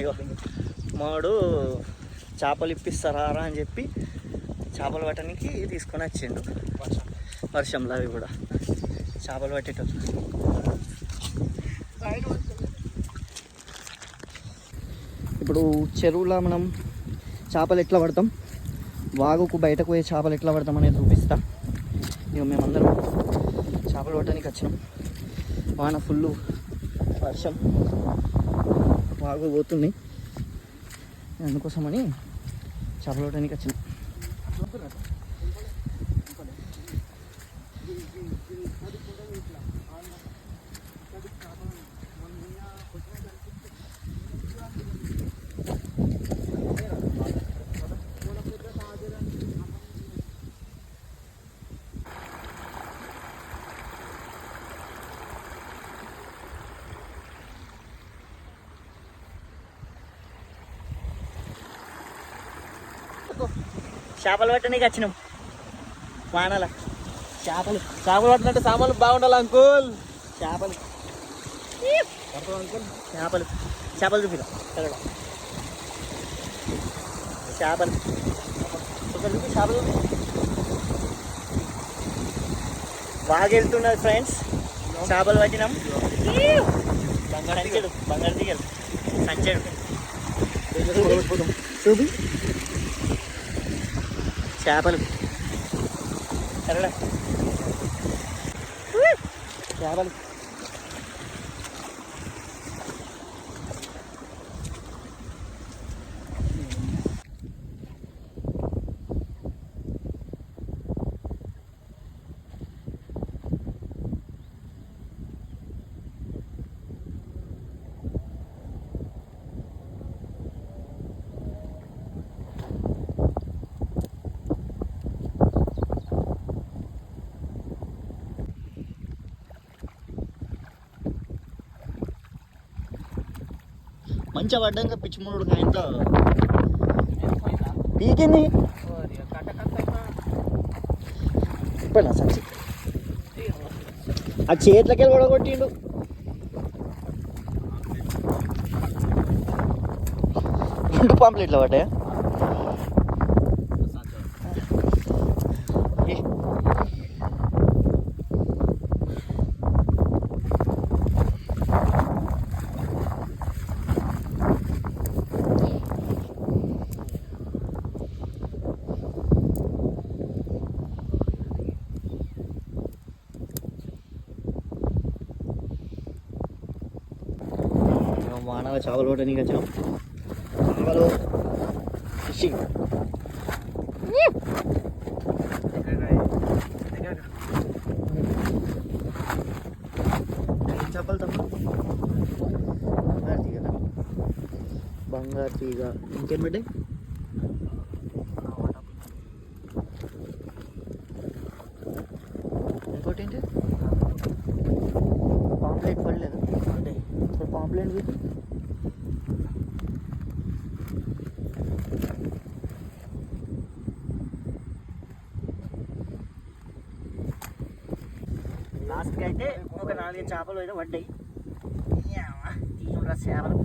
ఇగో మాడు చేపలు ఇప్పిస్తారా అని చెప్పి చేపలు పట్టడానికి తీసుకొని వచ్చిండు. వర్షం వర్షంలో అవి కూడా. చేపలు పట్టేటప్పుడు ఇప్పుడు చెరువులో మనం చేపలు ఎట్లా పడతాం? వాగుకు బయటకు పోయే చేపలు ఎట్లా పడతాం అనేది చూపిస్తా. ఇక మేమందరం చేపలు పట్టడానికి వచ్చినాం. వాన ఫుల్ వర్షం. బాగా పోతుంది అందుకోసమని చదవడానికి వచ్చింది వచ్చినాం చేపలు పట్టడానికి వచ్చినాం. వానల. చేపలు. చేపలు పట్టినట్టు సామాన్లు బాగుండాలి అంకుల్. చేపలు. చేపలు. చేపలు చూపిదా చదవడం చేపలు. చూపి చేపలు బాగా వెళ్తున్నారు ఫ్రెండ్స్ చేపలు పట్టినాం. సంచెడు. బంగారు దిగలు సంచడు. చూపి. చేపలు. సరేనా చేపలు. మంచిగా పడ్డాక పిచ్చిముడు ఆయనతో పీకింది? ఇప్పుడు సంచి. ఆ చేతులకి కూడా కొట్టిండు రెండు పాంప్లెట్లు పడ్డాయా? వానగా చేపలు పట్టడానికి వచ్చాం చేపలు ఫిషింగ్ చేపలు తప్ప బంగారు తీగ బంగారు తీగ ఇంకేం పెట్టాయి ఇంకోటి ఏంటి పాంప్లెట్ పడలేదు అంటే ఇప్పుడు పాంప్లెట్ ఇది అయితే ఒక నాలుగైదు చేపలు అయితే పడ్డాయి. తీయరా చేపలు.